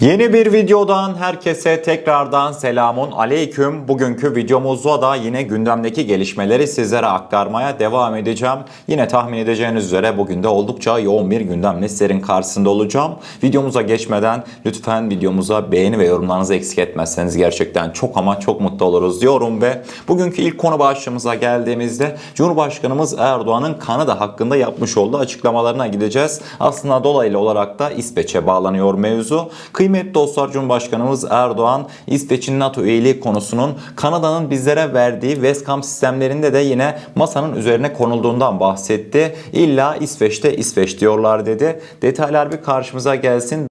Yeni bir videodan herkese tekrardan selamun aleyküm. Bugünkü videomuzda da yine gündemdeki gelişmeleri sizlere aktarmaya devam edeceğim. Yine tahmin edeceğiniz üzere bugün de oldukça yoğun bir gündemle sizlerin karşısında olacağım. Videomuza geçmeden lütfen videomuza beğeni ve yorumlarınızı eksik etmezseniz gerçekten çok ama çok mutlu oluruz diyorum ve bugünkü ilk konu başlığımıza geldiğimizde Cumhurbaşkanımız Erdoğan'ın Kanada hakkında yapmış olduğu açıklamalarına gideceğiz. Aslında dolaylı olarak da İsveç'e bağlanıyor mevzu. Kıymetli dostlar Cumhurbaşkanımız Erdoğan İsveç'in NATO üyeliği konusunun Kanada'nın bizlere verdiği Westcam sistemlerinde de yine masanın üzerine konulduğundan bahsetti. İlla İsveç'te İsveç diyorlar dedi. Detaylar bir karşımıza gelsin.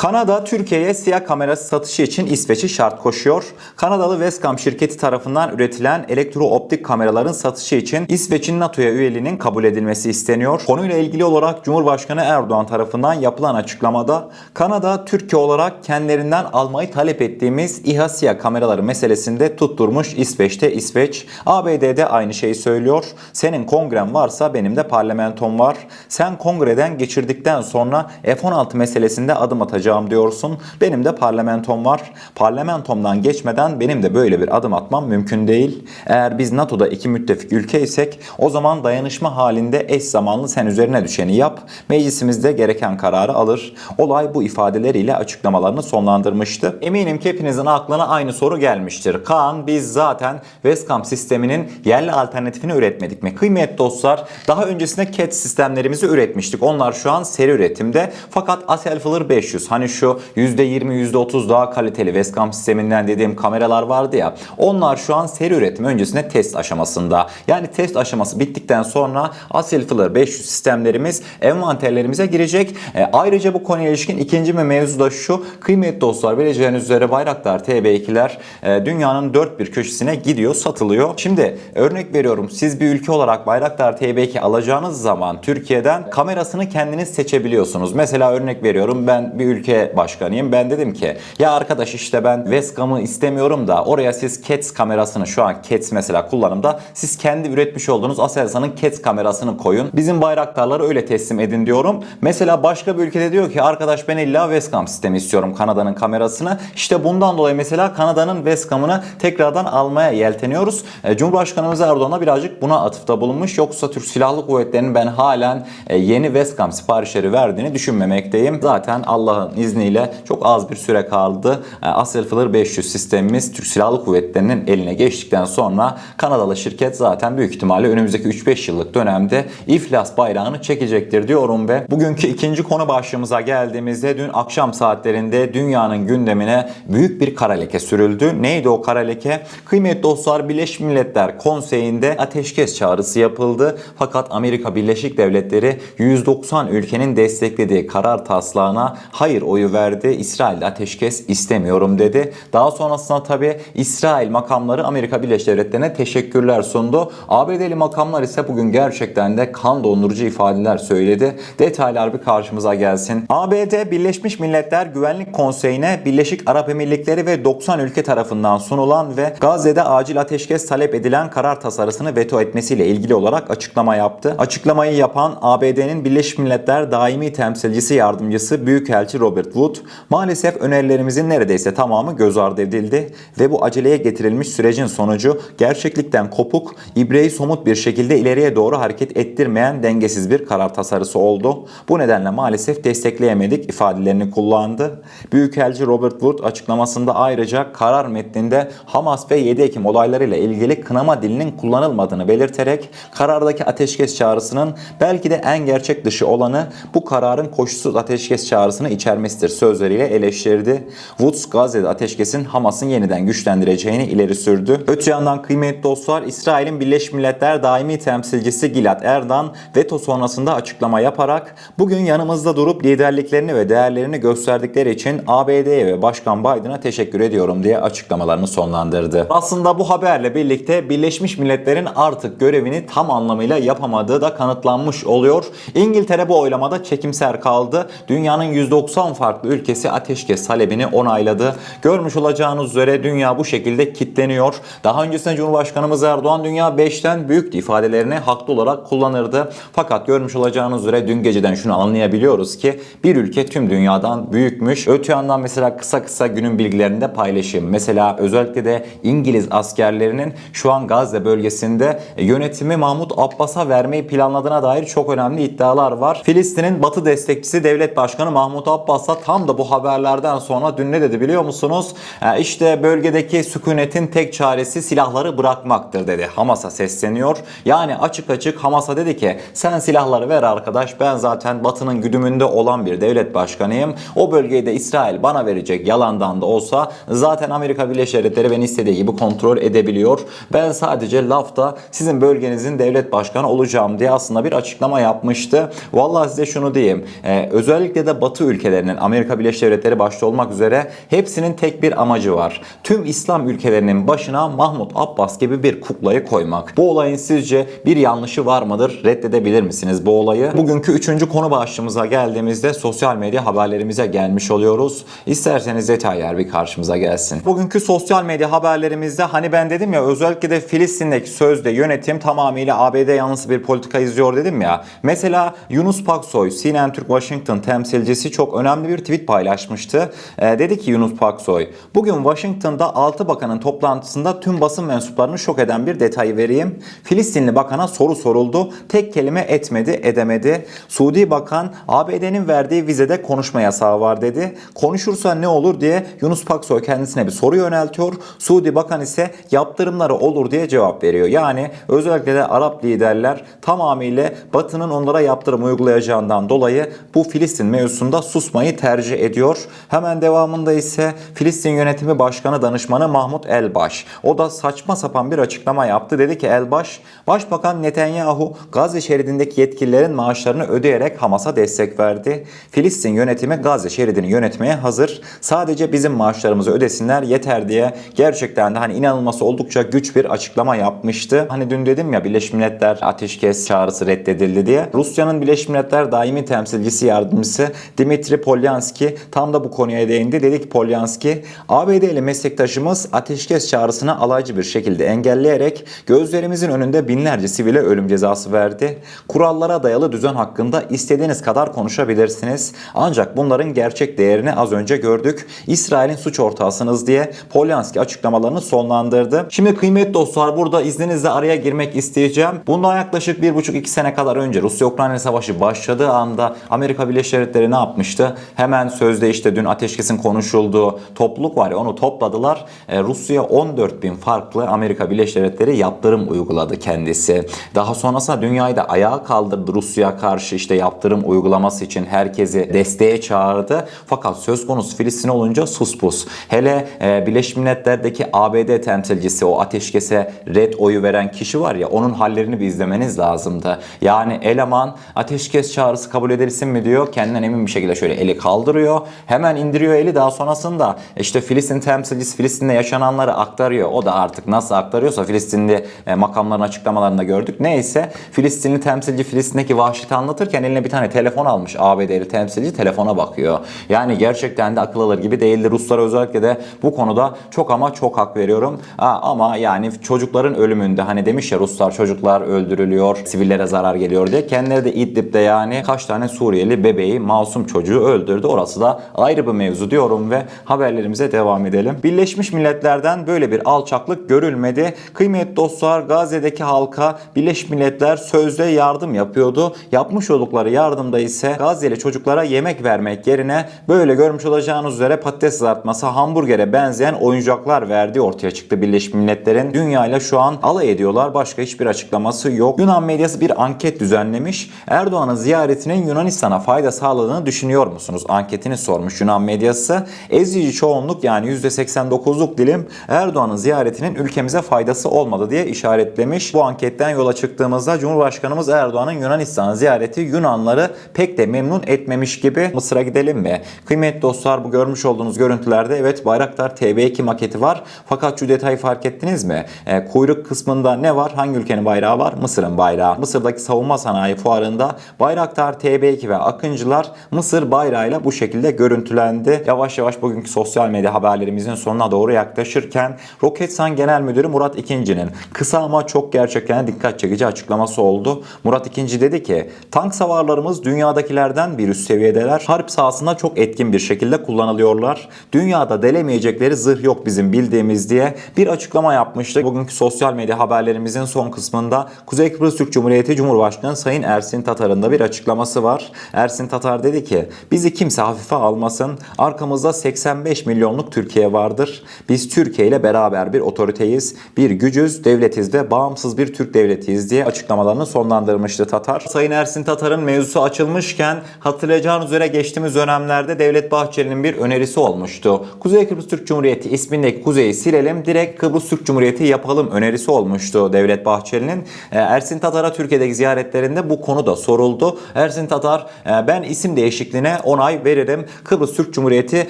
Kanada Türkiye'ye siyah kamerası satışı için İsveç'i şart koşuyor. Kanadalı Westcam şirketi tarafından üretilen elektrooptik kameraların satışı için İsveç'in NATO'ya üyeliğinin kabul edilmesi isteniyor. Konuyla ilgili olarak Cumhurbaşkanı Erdoğan tarafından yapılan açıklamada Kanada Türkiye olarak kendilerinden almayı talep ettiğimiz İHA siyah kameraları meselesinde tutturmuş İsveç'te İsveç. ABD'de aynı şeyi söylüyor. Senin kongren varsa benim de parlamentom var. Sen kongreden geçirdikten sonra F-16 meselesinde adım atacağım diyorsun. Benim de parlamentom var. Parlamentomdan geçmeden benim de böyle bir adım atmam mümkün değil. Eğer biz NATO'da iki müttefik ülkeysek o zaman dayanışma halinde eş zamanlı sen üzerine düşeni yap. Meclisimizde gereken kararı alır. Olay bu ifadeleriyle açıklamalarını sonlandırmıştı. Eminim ki hepinizin aklına aynı soru gelmiştir. Kaan biz zaten Westcam sisteminin yerli alternatifini üretmedik mi? Kıymetli dostlar daha öncesinde CAT sistemlerimizi üretmiştik. Onlar şu an seri üretimde. Fakat Aselfiller 500 hani şu %20 %30 daha kaliteli Westcam sisteminden dediğim kameralar vardı ya. Onlar şu an seri üretim öncesinde test aşamasında. Yani test aşaması bittikten sonra Aselfiller 500 sistemlerimiz envanterlerimize girecek. E, ayrıca bu konuya ilişkin ikinci bir mevzu da şu. Kıymetli dostlar bileceğiniz üzere Bayraktar TB2'ler e, dünyanın dört bir köşesine gidiyor, satılıyor. Şimdi örnek veriyorum siz bir ülke olarak Bayraktar TB2 alacağınız zaman Türkiye'den kamerasını kendiniz seçebiliyorsunuz. Mesela örnek veriyorum ben bir ülke başkanıyım. Ben dedim ki ya arkadaş işte ben Westcam'ı istemiyorum da oraya siz CATS kamerasını şu an CATS mesela kullanımda siz kendi üretmiş olduğunuz Aselsan'ın CATS kamerasını koyun. Bizim bayraktarları öyle teslim edin diyorum. Mesela başka bir ülkede diyor ki arkadaş ben illa Westcam sistemi istiyorum Kanada'nın kamerasını. İşte bundan dolayı mesela Kanada'nın Westcam'ını tekrardan almaya yelteniyoruz. E, Cumhurbaşkanımız Erdoğan'a birazcık buna atıfta bulunmuş. Yoksa Türk Silahlı Kuvvetleri'nin ben halen e, yeni Westcam siparişleri verdiğini düşünmemekteyim. Zaten Allah'ın izniyle çok az bir süre kaldı. E, Aselfiller 500 sistemimiz Türk Silahlı Kuvvetleri'nin eline geçtikten sonra Kanadalı şirket zaten büyük ihtimalle önümüzdeki 3-5 yıllık dönemde iflas bayrağını çekecektir diyorum ve bugünkü ikinci konu başlığımıza geldiğimizde dün akşam saatlerinde dünyanın gündemine büyük bir kara leke sürüldü. Neydi o kara leke? Kıymetli dostlar Birleşmiş Milletler Konseyi'nde ateşkes çağrısı yapıldı. Fakat Amerika Birleşik Devletleri 190 ülkenin desteklediği karar taslağına hayır oyu verdi. İsrail ateşkes istemiyorum dedi. Daha sonrasında tabi İsrail makamları Amerika Birleşik Devletleri'ne teşekkürler sundu. ABD'li makamlar ise bugün gerçekten de kan dondurucu ifadeler söyledi. Detaylar bir karşımıza gelsin. ABD Birleşmiş Milletler Güvenlik Konseyi'ne Birleşik Arap Emirlikleri ve 90 ülke tarafından sunulan ve Gazze'de acil ateşkes talep edilen karar tasarısını veto etmesiyle ilgili olarak açıklama yaptı. Açıklamayı yapan ABD'nin Birleşmiş Milletler Daimi Temsilcisi Yardımcısı Büyükelçi Robert Wood, maalesef önerilerimizin neredeyse tamamı göz ardı edildi ve bu aceleye getirilmiş sürecin sonucu gerçeklikten kopuk, ibreyi somut bir şekilde ileriye doğru hareket ettirmeyen dengesiz bir karar tasarısı oldu. Bu nedenle maalesef destekleyemedik ifadelerini kullandı. Büyükelçi Robert Wood açıklamasında ayrıca karar metninde Hamas ve 7 Ekim olaylarıyla ilgili kınama dilinin kullanılmadığını belirterek karardaki ateşkes çağrısının belki de en gerçek dışı olanı bu kararın koşulsuz ateşkes çağrısını içermesidir sözleriyle eleştirdi. Woods Gazze'de ateşkesin Hamas'ın yeniden güçlendireceğini ileri sürdü. Öte yandan kıymetli dostlar İsrail'in Birleşmiş Milletler daimi temsilcisi Gilad Erdan veto sonrasında açıklama yaparak bugün yanımızda durup liderliklerini ve değerlerini gösterdikleri için ABD'ye ve Başkan Biden'a teşekkür ediyorum diye açıklamalarını sonlandırdı. Aslında bu haberle birlikte Birleşmiş Milletler'in artık görevini tam anlamıyla yapamadığı da kanıtlanmış oluyor. İngiltere bu oylamada çekimser kaldı. Dünyanın 190 10 farklı ülkesi ateşkes talebini onayladı. Görmüş olacağınız üzere dünya bu şekilde kitleniyor. Daha öncesinde Cumhurbaşkanımız Erdoğan dünya 5'ten büyüktü ifadelerini haklı olarak kullanırdı. Fakat görmüş olacağınız üzere dün geceden şunu anlayabiliyoruz ki bir ülke tüm dünyadan büyükmüş. Öte yandan mesela kısa kısa günün bilgilerini de paylaşayım. Mesela özellikle de İngiliz askerlerinin şu an Gazze bölgesinde yönetimi Mahmut Abbas'a vermeyi planladığına dair çok önemli iddialar var. Filistin'in Batı destekçisi devlet başkanı Mahmut Abbas da tam da bu haberlerden sonra dün ne dedi biliyor musunuz? E, İşte bölgedeki sükunetin tek çaresi silahları bırakmaktır dedi. Hamas'a sesleniyor. Yani açık açık Hamas'a dedi ki sen silahları ver arkadaş ben zaten Batı'nın güdümünde olan bir devlet başkanıyım. O bölgeyi de İsrail bana verecek yalandan da olsa zaten Amerika Birleşik Devletleri beni istediği gibi kontrol edebiliyor. Ben sadece lafta sizin bölgenizin devlet başkanı olacağım diye aslında bir açıklama yapmıştı. Vallahi size şunu diyeyim. Ee, özellikle de Batı ülkelerinin Amerika Birleşik Devletleri başta olmak üzere hepsinin tek bir amacı var. Tüm İslam ülkelerinin başına Mahmut Abbas gibi bir kuklayı koymak. Bu olayın sizce bir yanlışı var mıdır? Reddedebilir misiniz bu olayı? Bugünkü üçüncü konu başlığımıza geldiğimizde sosyal medya haberlerimize gelmiş oluyoruz. İsterseniz detaylar bir karşımıza gelsin. Bugünkü sosyal medya haberlerimizde hani ben dedim ya özellikle de Filistin'deki sözde yönetim tamamıyla ABD yanlısı bir politika izliyor dedim ya. Mesela Yunus Paksoy, CNN Türk Washington temsilcisi çok önemli bir tweet paylaşmıştı. Ee, dedi ki Yunus Paksoy, bugün Washington'da 6 bakanın toplantısında tüm basın mensuplarını şok eden bir detayı vereyim. Filistinli bakana soru soruldu. Tek kelime etmedi, edemedi. Suudi bakan ABD'nin verdiği vizede konuşma yasağı var dedi. Konuşursa ne olur diye Yunus Paksoy kendisine bir soru yöneltiyor. Suudi bakan ise yaptırımları olur diye cevap veriyor. Yani özellikle de Arap liderler tamamıyla Batı'nın onlara yaptırım uygulayacağından dolayı bu Filistin mevzusunda susmayı tercih ediyor. Hemen devamında ise Filistin Yönetimi Başkanı Danışmanı Mahmut Elbaş. O da saçma sapan bir açıklama yaptı. Dedi ki Elbaş, Başbakan Netanyahu Gazze şeridindeki yetkililerin maaşlarını ödeyerek Hamas'a destek verdi. Filistin yönetimi Gazze şeridini yönetmeye hazır. Sadece bizim maaşlarımızı ödesinler yeter diye gerçekten de hani inanılması oldukça güç bir açıklama yapmıştı. Hani dün dedim ya Birleşmiş Milletler ateşkes çağrısı reddedildi diye. Rusya'nın Birleşmiş Milletler daimi temsilcisi yardımcısı Dimitri Polyanski tam da bu konuya değindi. Dedi ki Polyanski, ABD'li meslektaşımız ateşkes çağrısını alaycı bir şekilde engelleyerek gözlerimizin önünde binlerce sivile ölüm cezası verdi. Kurallara dayalı düzen hakkında istediğiniz kadar konuşabilirsiniz. Ancak bunların gerçek değerini az önce gördük. İsrail'in suç ortağısınız diye Polyanski açıklamalarını sonlandırdı. Şimdi kıymetli dostlar burada izninizle araya girmek isteyeceğim. Bundan yaklaşık 1,5-2 sene kadar önce Rusya-Ukrayna savaşı başladığı anda Amerika Birleşik Devletleri ne yapmıştı? Hemen sözde işte dün ateşkesin konuşulduğu topluluk var ya onu topladılar. E, Rusya 14 bin farklı Amerika Birleşik Devletleri yaptırım uyguladı kendisi. Daha sonrasında dünyayı da ayağa kaldırdı Rusya'ya karşı işte yaptırım uygulaması için herkesi desteğe çağırdı. Fakat söz konusu Filistin olunca sus pus. Hele e, Birleşmiş Milletler'deki ABD temsilcisi o ateşkese red oyu veren kişi var ya onun hallerini bir izlemeniz lazımdı. Yani eleman ateşkes çağrısı kabul edilsin mi diyor. Kendinden emin bir şekilde şöyle eli kaldırıyor. Hemen indiriyor eli daha sonrasında işte Filistin temsilcisi Filistin'de yaşananları aktarıyor. O da artık nasıl aktarıyorsa Filistinli e, makamların açıklamalarında gördük. Neyse Filistinli temsilci Filistin'deki vahşeti anlatırken eline bir tane telefon almış ABD'li temsilci telefona bakıyor. Yani gerçekten de akıl alır gibi değildi. Ruslara özellikle de bu konuda çok ama çok hak veriyorum. Ha, ama yani çocukların ölümünde hani demiş ya Ruslar çocuklar öldürülüyor, sivillere zarar geliyor diye. Kendileri de İdlib'de yani kaç tane Suriyeli bebeği, masum çocuğu öldürdü. Orası da ayrı bir mevzu diyorum ve haberlerimize devam edelim. Birleşmiş Milletler'den böyle bir alçaklık görülmedi. Kıymetli dostlar Gazze'deki halka Birleşmiş Milletler sözde yardım yapıyordu. Yapmış oldukları yardımda ise Gazze'li çocuklara yemek vermek yerine böyle görmüş olacağınız üzere patates kızartması, hamburgere benzeyen oyuncaklar verdiği ortaya çıktı Birleşmiş Milletler'in. Dünyayla şu an alay ediyorlar. Başka hiçbir açıklaması yok. Yunan medyası bir anket düzenlemiş. Erdoğan'ın ziyaretinin Yunanistan'a fayda sağladığını düşünüyor musunuz? Anketini sormuş Yunan medyası. Ezici çoğunluk yani %89'luk dilim Erdoğan'ın ziyaretinin ülkemize faydası olmadı diye işaretlemiş. Bu anketten yola çıktığımızda Cumhurbaşkanımız Erdoğan'ın Yunanistan ziyareti Yunanları pek de memnun etmemiş gibi. Mısır'a gidelim mi? Kıymetli dostlar bu görmüş olduğunuz görüntülerde evet Bayraktar TB2 maketi var. Fakat şu detayı fark ettiniz mi? E, kuyruk kısmında ne var? Hangi ülkenin bayrağı var? Mısır'ın bayrağı. Mısır'daki savunma sanayi fuarında Bayraktar TB2 ve Akıncılar Mısır bayrağı bayrağıyla bu şekilde görüntülendi. Yavaş yavaş bugünkü sosyal medya haberlerimizin sonuna doğru yaklaşırken Roketsan Genel Müdürü Murat İkinci'nin kısa ama çok gerçekten dikkat çekici açıklaması oldu. Murat İkinci dedi ki tank savarlarımız dünyadakilerden bir üst seviyedeler. Harp sahasında çok etkin bir şekilde kullanılıyorlar. Dünyada delemeyecekleri zırh yok bizim bildiğimiz diye bir açıklama yapmıştı. Bugünkü sosyal medya haberlerimizin son kısmında Kuzey Kıbrıs Türk Cumhuriyeti Cumhurbaşkanı Sayın Ersin Tatar'ın da bir açıklaması var. Ersin Tatar dedi ki kimse hafife almasın. Arkamızda 85 milyonluk Türkiye vardır. Biz Türkiye ile beraber bir otoriteyiz, bir gücüz, devletiz ve bağımsız bir Türk devletiyiz diye açıklamalarını sonlandırmıştı Tatar. Sayın Ersin Tatar'ın mevzusu açılmışken hatırlayacağınız üzere geçtiğimiz dönemlerde Devlet Bahçeli'nin bir önerisi olmuştu. Kuzey Kıbrıs Türk Cumhuriyeti ismindeki Kuzey'i silelim, direkt Kıbrıs Türk Cumhuriyeti yapalım önerisi olmuştu Devlet Bahçeli'nin. Ee, Ersin Tatar'a Türkiye'deki ziyaretlerinde bu konu da soruldu. Ersin Tatar e, ben isim değişikliğine onay veririm. Kıbrıs Türk Cumhuriyeti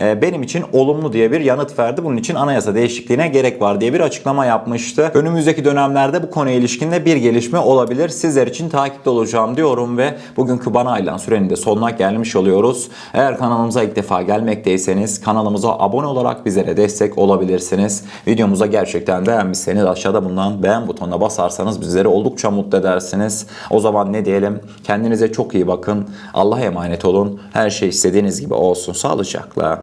e, benim için olumlu diye bir yanıt verdi. Bunun için anayasa değişikliğine gerek var diye bir açıklama yapmıştı. Önümüzdeki dönemlerde bu konuya ilişkin de bir gelişme olabilir. Sizler için takipte olacağım diyorum ve bugünkü bana ayrılan sürenin de sonuna gelmiş oluyoruz. Eğer kanalımıza ilk defa gelmekteyseniz kanalımıza abone olarak bizlere destek olabilirsiniz. Videomuza gerçekten beğenmişseniz aşağıda bulunan beğen butonuna basarsanız bizleri oldukça mutlu edersiniz. O zaman ne diyelim? Kendinize çok iyi bakın. Allah'a emanet olun. Her şey istediğiniz gibi olsun. Sağlıcakla.